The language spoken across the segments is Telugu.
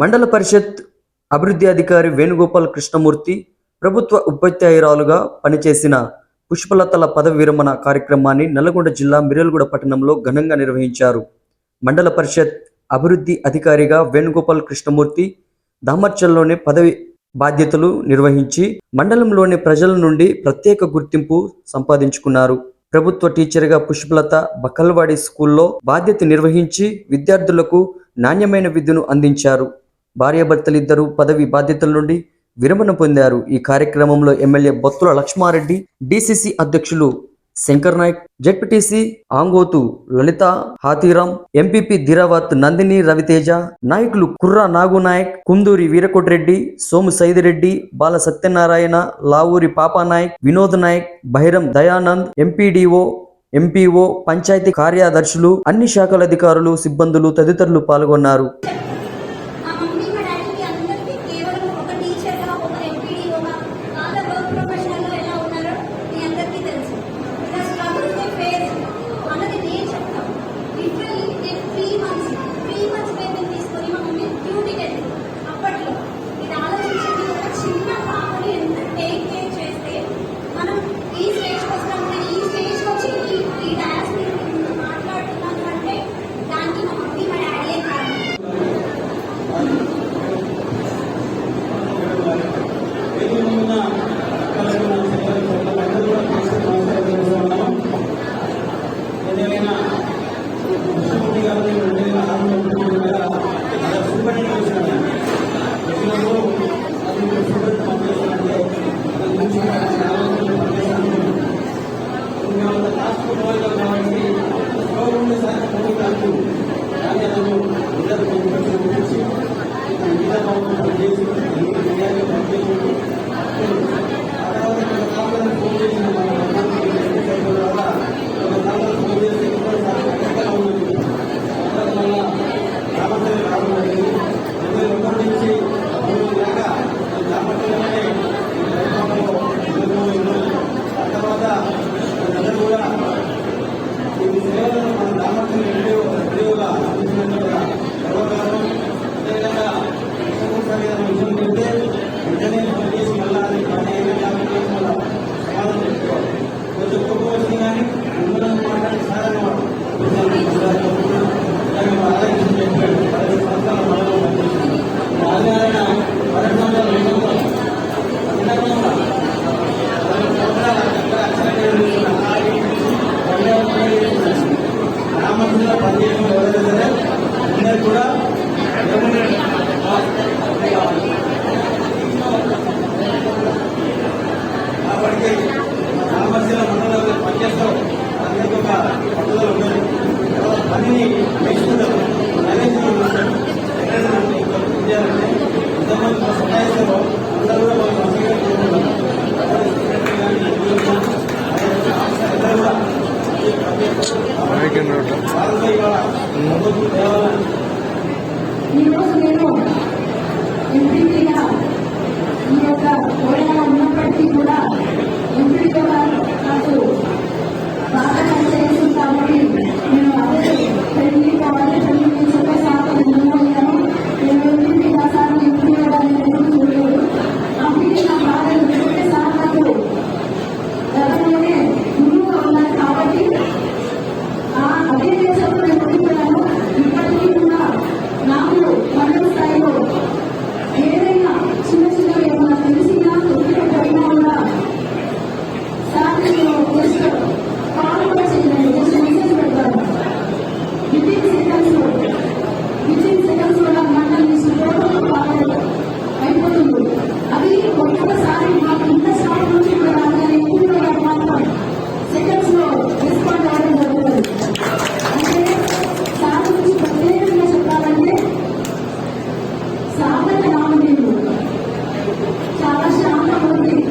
మండల పరిషత్ అభివృద్ధి అధికారి వేణుగోపాల్ కృష్ణమూర్తి ప్రభుత్వ ఉపాధ్యాయురాలుగా పనిచేసిన పుష్పలతల పదవి విరమణ కార్యక్రమాన్ని నల్లగొండ జిల్లా మిర్యాలగూడ పట్టణంలో ఘనంగా నిర్వహించారు. మండల పరిషత్ అభివృద్ధి అధికారిగా వేణుగోపాల్ కృష్ణమూర్తి దామర్చల్లోని పదవి బాధ్యతలు నిర్వహించి మండలంలోని ప్రజల నుండి ప్రత్యేక గుర్తింపు సంపాదించుకున్నారు. ప్రభుత్వ టీచర్గా పుష్పలత బకల్వాడి స్కూల్లో బాధ్యత నిర్వహించి విద్యార్థులకు నాణ్యమైన విద్యను అందించారు. భార్యాభర్తలిద్దరూ పదవి బాధ్యతల నుండి విరమణ పొందారు. ఈ కార్యక్రమంలో ఎమ్మెల్యే బొత్తుల లక్ష్మారెడ్డి డిసిసి అధ్యక్షులు శంకర్ నాయక్ జెడ్పీటీసీ ఆంగోతు లలిత హాతీరామ్ ఎంపీపీ ధీరావత్ నందిని రవితేజ నాయకులు కుర్రా నాగునాయక్ కుందూరి వీరకోటిరెడ్డి సోము సైదిరెడ్డి బాల సత్యనారాయణ లావూరి పాపానాయక్ వినోద్ నాయక్ బహిరం దయానంద్ ఎంపీడీఓ ఎంపీఓ పంచాయతీ కార్యదర్శులు అన్ని శాఖల అధికారులు సిబ్బందులు తదితరులు పాల్గొన్నారు.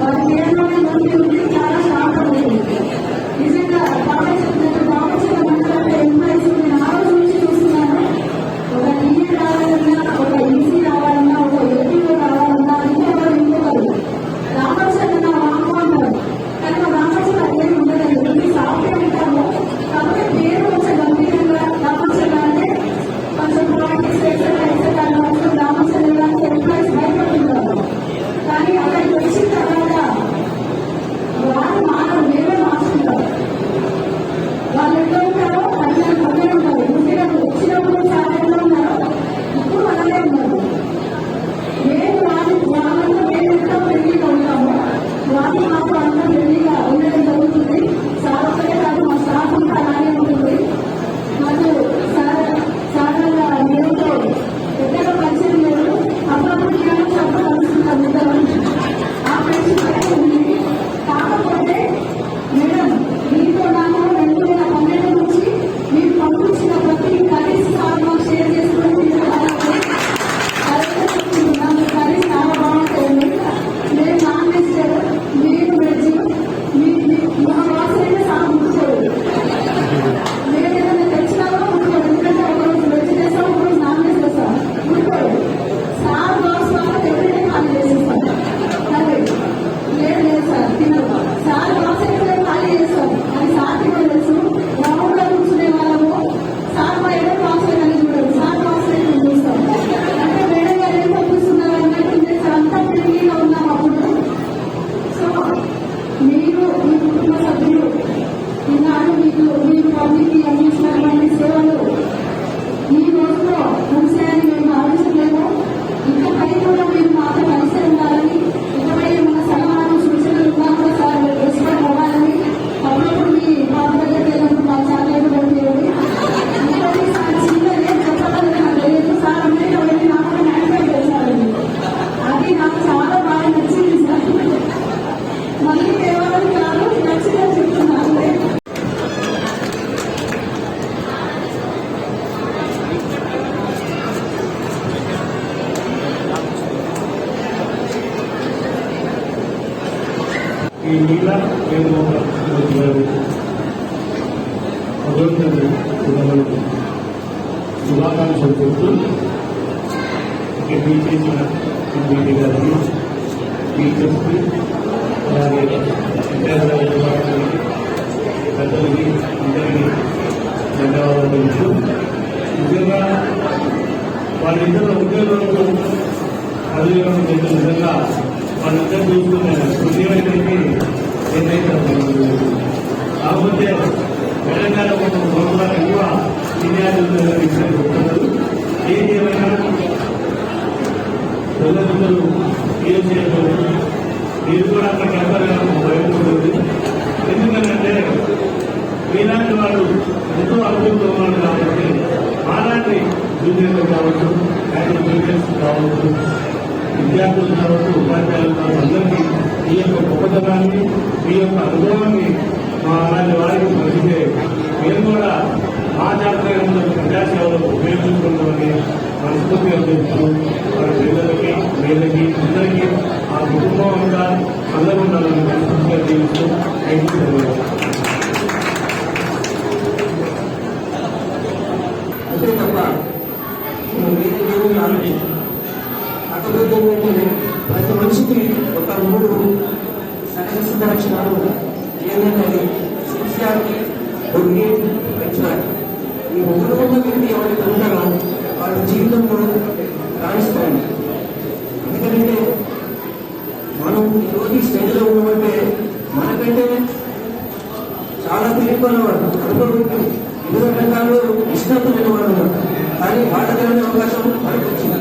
और मेरा శుభాకాంక్షలు చెబుతూ ఇక్కడ మీ చేసిన ఎంపీ గారిని టీచర్స్కి అలాగే విద్యార్థుల విభాగానికి పెద్దలకి అందరికీ ధన్యవాదాలు. తెలుస్తూ నిజంగా వాళ్ళిద్దరు ఉద్యోగులకు పదవిలో చేసిన విధంగా వాళ్ళిద్దరు చూసుకునే హృదయమైతే ఏదైతే కాకపోతే తెలంగాణ కొంచెం గొడవలు ఎక్కువ సీనియారిటీ విషయాలు ఏది ఏమైనా తల్లిదండ్రులు ఏం చేయకూడదు మీరు కూడా అక్కడ కలపడానికి భయపడుతుంది ఎందుకంటే మీలాంటి వాళ్ళు ఎంతో అభివృద్ధి ఉన్నారు కాబట్టి మాలాంటి జూనియర్లు కావచ్చు యాక్టివ్ జూనియర్స్ కావచ్చు విద్యార్థులు కావచ్చు ఉపాధ్యాయులు కావచ్చు అందరికీ ఈ యొక్క గొప్పతనాన్ని మీ యొక్క అనుభవాన్ని మా అలాంటి వారికి పంచితే మేము కూడా మా జాతీయ ప్రజాసేవలకు ఉపయోగించుకుంటామని మనస్ఫూర్తిగా చెప్తూ మన పిల్లలకి వీళ్ళకి అందరికీ ఆ కుటుంబం అంతా అందరూ ఉండాలని మనస్ఫూర్తిగా జీవిస్తూ థ్యాంక్ యూ అంతే తప్ప మనం వేరే దేవుని ఆలోచించాం కాకపోతే ఏంటంటే ప్రతి మనిషికి ఒక మూడు సహజ సిద్ధ లక్షణాలు ఉన్నాయి ఏంటంటే అది సిన్సియారిటీ ఒగ్గి పంచువారిటీ ఈ మూడు ఉన్న వ్యక్తి ఎవరైతే ఉంటారో వాళ్ళ జీవితంలో రాణిస్తారు ఎందుకంటే మనం ఈరోజు ఈ స్టేజ్లో ఉన్నామంటే మనకంటే చాలా తెలియకున్న వాడు అనుభవం వివిధ రంగాల్లో నిష్ణాతులైన వాడు ఉన్నారు. కానీ వాళ్ళకి అనే అవకాశం మనకు వచ్చింది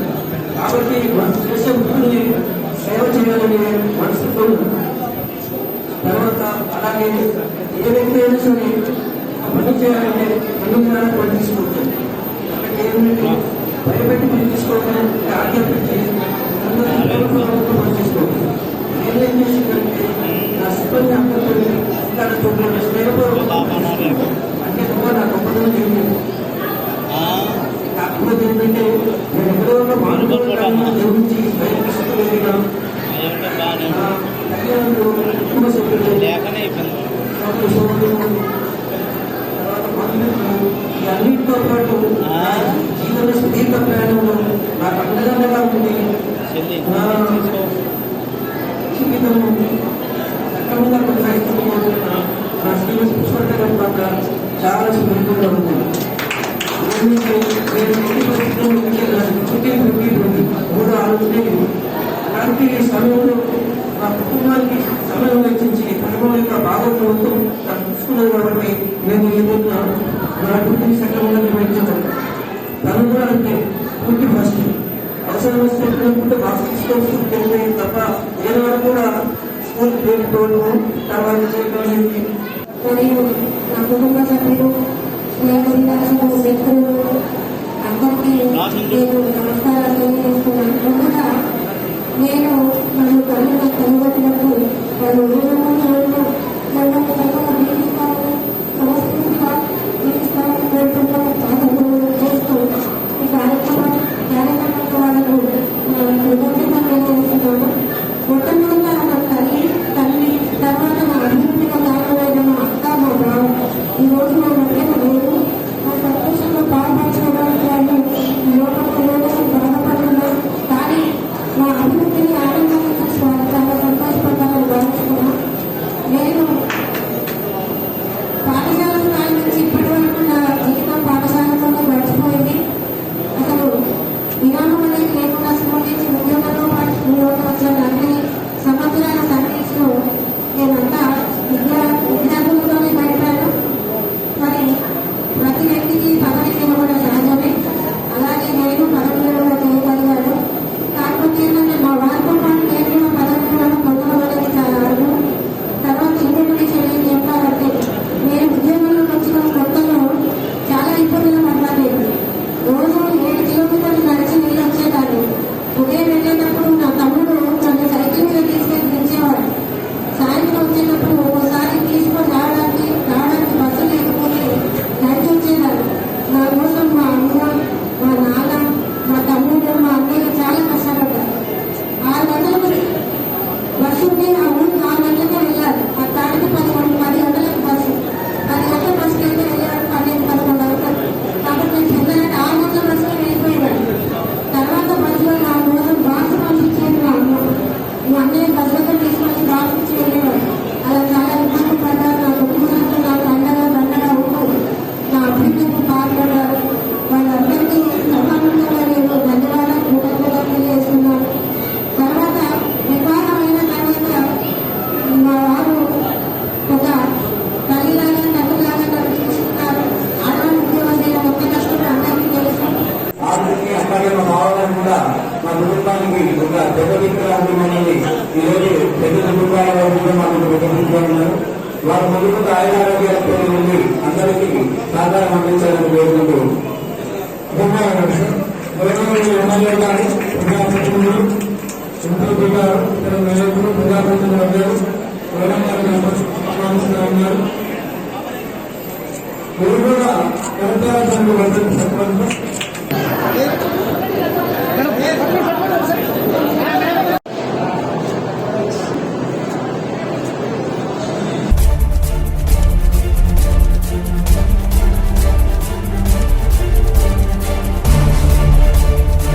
కాబట్టి మనం చేసే వృత్తిని సేవ చేయాలని మనసుతో తర్వాత అలాగే ఏ వ్యక్తి అయినా సరే పని చేయాలంటే పని ద్వారా పని తీసుకుంటాం కాబట్టి ఏంటంటే భయపెట్టి పని తీసుకోవడం ఆజ్ఞాపించి అందరూ పని తీసుకోవాలి నేనేం చేసిందంటే నా సిబ్బంది అందరితో అధికారులతో స్నేహపూర్వకంగా అంటే గొప్ప నా గొప్పదనం ఏంటి కాకపోతే ఏంటంటే నేను ఎక్కడో ఒక మానవులను గమనించి భయపిస్తూ వెళ్ళిన నా తల్లిదండ్రులు కుటుంబ సభ్యులు నాకు సోదరులు తర్వాత బంధువులు ఈ అన్నిటితో పాటు నా జీవన సుదీర్ఘ ప్రయాణంలో నాకు ఉంది నా జీవితము కొనసాగిస్తున్న నా శ్రీమతి పుష్పకరం పట్ల చాలా సుదీర్ఘంగా ఉంది. నేను పరిస్థితుల్లో పుట్టిన మూడు. అలాంటి సమయంలో నా కుటుంబానికి సమయం వెచ్చించి కుటుంబం యొక్క నాకు చూసుకున్నది కాబట్టి నేను ఏదైనా నా డ్యూటీని సక్రమంగా నిర్వహించగలను తను కూడా అంటే పూర్తి ఫస్ట్ అవసరం వస్తే తీసుకొని వెళ్ళిపోయింది తప్ప నేను వరకు కూడా స్కూల్కి వెళ్ళిపోవడం తర్వాత మరియు నా కుటుంబ సభ్యులు మిత్రులు అందరికీ నేను నమస్కారాలు తెలియజేస్తున్నాను. ముందుగా నేను నన్ను తల్లి కనుగొట్టినప్పుడు నన్ను గారు రామారావు గారు రామచంద్రరావు సర్పంచ్